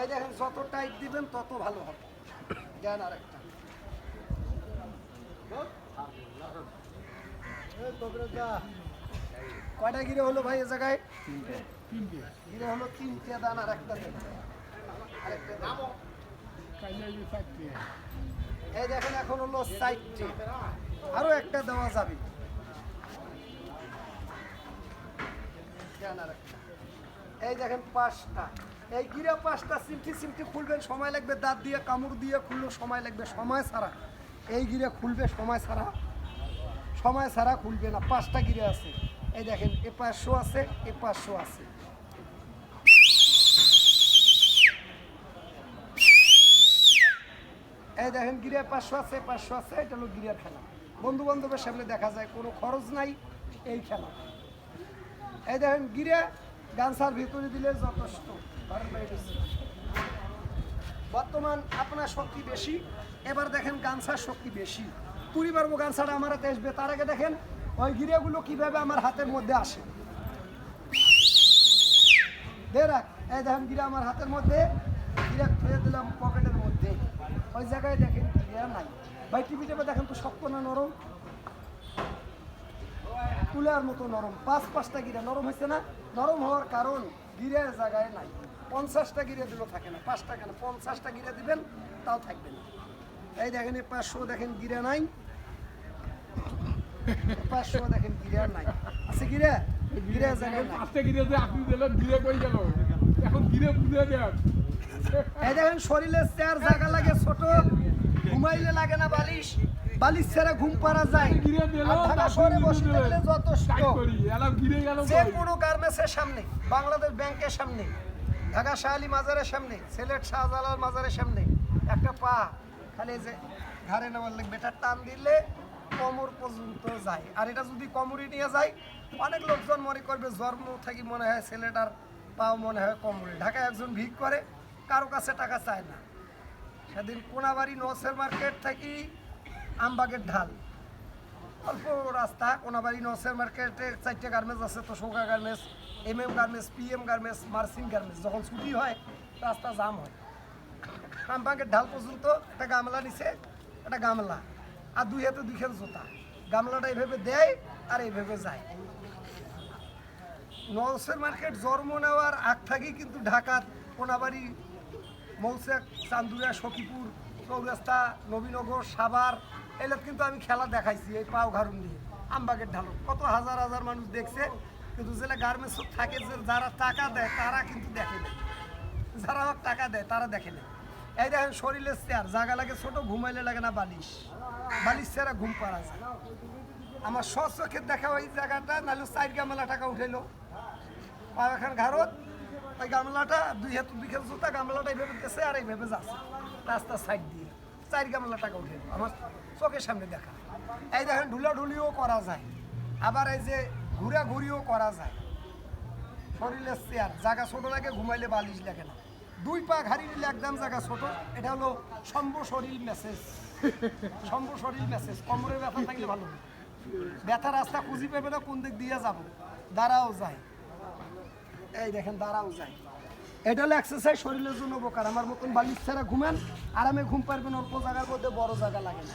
এই দেখেন যত টাইট দিবেন তত ভালো হবে। জ্ঞান আর একটা কয়টা গিরে হলো ভাই এ জায়গায়? গিরে হলো তিনটে দান আর একটা। এই দেখেন এখন হলো সাইডটি আরও একটা দেওয়া যাবে। দেন আর একটা। এই দেখেন পাঁচটা। এই গিরা পাঁচটা সিমটি সিমটি খুলবেন, সময় লাগবে দাঁত দিয়ে, কামড় দিয়ে খুললো সময় লাগবে, সময় ছাড়া। এই গিরে খুলবে, সময় ছাড়া। সময় ছাড়া খুলবে না, পাঁচটা গিরে আছে। এই দেখেন, এ পাঁচশো আছে, এ পাঁচশো আছে। এই দেখেন, গিরে পাঁচশো আছে পাঁচশো আছে, এটা হলো গিরের খেলা। বন্ধু বান্ধবের সামনে দেখা যায়, কোনো খরচ নাই এই খেলা। এই দেখেন, গিরে গানসার ভিতরে দিলে যথেষ্ট। বর্তমান আপনার শক্তি বেশি, এবার দেখেন গানসার শক্তি বেশি। তুলি পারব গানসাটা আমার হাতে আসবে, তার আগে দেখেন ওই গিরেগুলো কীভাবে আমার হাতের মধ্যে আসে। দে রাখ, এই দেখেন গিরা আমার হাতের মধ্যে, গিরা ফেলে দিলাম পকেটের মধ্যে। ওই জায়গায় দেখেন গিরা নাই। ভাই টিভি টেপে দেখেন তো শক্ত না নরম। তুলার মতো নরম। পাঁচ পাঁচটা গিরা নরম হয়েছে না? নরম হওয়ার কারণ গিরের জায়গায় নাই। পঞ্চাশটা গিরে দিলেও থাকে না। পাঁচটা কেন? পঞ্চাশটা গিরে দিবেন তাও থাকবে না। এই দেখেন এই পাঁচশো দেখেন গিরে নাই। পাঁচশো দেখেন গিরে নাই। আছে গিরে? গিরে জায়গায় নাই। পাঁচটা গিরে যে আপনি দিলেন গিরে কই গেল? এখন গিরে বুঝে দেন এই দেখেন শরীরের চেয়ার জায়গা লাগে ছোট ঘুমাইলে লাগে না বালিশ। বালিশ ছেড়ে ঘুম পারা যায়। আর ঢাকা শহরে বসে থাকলে যথেষ্ট। যে কোনো গার্মেন্টসের সামনে বাংলাদেশ ব্যাংকের সামনে ঢাকা শাহালি মাজারের সামনে সিলেট শাহজালাল মাজারের সামনে একটা পা খালি যে ঘাড়ে নেওয়ার লাগবে এটা টান দিলে কোমর পর্যন্ত যায়। আর এটা যদি কোমরে নিয়ে যায় অনেক লোকজন মনে করবে জন্ম থাকি মনে হয় ছেলেটার পাও মনে হয় কোমরে। ঢাকায় একজন ভিক করে কারও কাছে টাকা চায় না। সেদিন কোনাবাড়ি নসের মার্কেট থাকি আমবাগের ঢাল। অল্প রাস্তা, কোনাবাড়ি নসের মার্কেটে চারটে গার্মেন্টস আছে তো শোকা garments M M garments P M garments মার্সিং garments. যখন ছুটি হয়, রাস্তা জাম হয়। আমবাগের ঢাল পর্যন্ত একটা গামলা নিছে, একটা গামলা। আর দুই হাতে দুইখান জুতা। গামলাটা এইভাবে দেয় আর এইভাবে যায়। নলসের মার্কেট জন্ম নেওয়ার আগ থেকেই কিন্তু ঢাকার কোনাবাড়ি, মৌসেক, চান্দুরা, সখীপুর চৌরাস্তা নবীনগর, সাভার এগুলো কিন্তু আমি খেলা দেখাইছি এই পাও ঘারুন দিয়ে। আমবাগের ঢালো কত হাজার হাজার মানুষ দেখছে, কিন্তু যেটা গার্মেন্টস থাকে যে যারা টাকা দেয়, তারা কিন্তু দেখে না। যারা টাকা দেয়, তারা দেখে না। এই দেখেন শরীরের চেয়ার জায়গা লাগে ছোট, ঘুমাইলে লাগে না বালিশ। বালিশ ছাড়া ঘুম পারা যায়। আমার সচক্ষে দেখা ওই জায়গাটা, নাহলে চার গামলা টাকা উঠাইলো। পাও এখন ঘাড়ত ওই গামলাটা, দুই হাত দুই হাত জুতা গামলাটা এইভাবে গেছে আর এইভাবে যাচ্ছে। রাস্তার সাইড দিয়ে। চার গামলা টাকা উঠে আমার চোখের সামনে দেখা। এই দেখেন, ঢুলাঢুলিও করা যায়। আবার এই যে ঘুরা ঘুরিও করা যায়। শরীরের চেয়ার, জায়গা ছোট লাগে, ঘুমাইলে বালিশ লাগে না। দুই পা ঘাড়ি নিলে একদম জায়গা ছোট। এটা হলো সম্ভ শরীর মেসেজ সম্ভ শরীর মেসেজ কোমরের ব্যথা থাকলে ভালো ব্যথা রাস্তা খুঁজি পেবে না, কোন দিক দিয়ে যাব? দাঁড়াও যায় এই দেখেন, দাঁড়াও যায় এটা হলো এক্সারসাইজ শরীরের জন্য উপকার। আমার মতন বালিশ ছাড়া ঘুমান, আরামে ঘুম পারবেন, অল্প জায়গার মধ্যে বড় জায়গা লাগে না।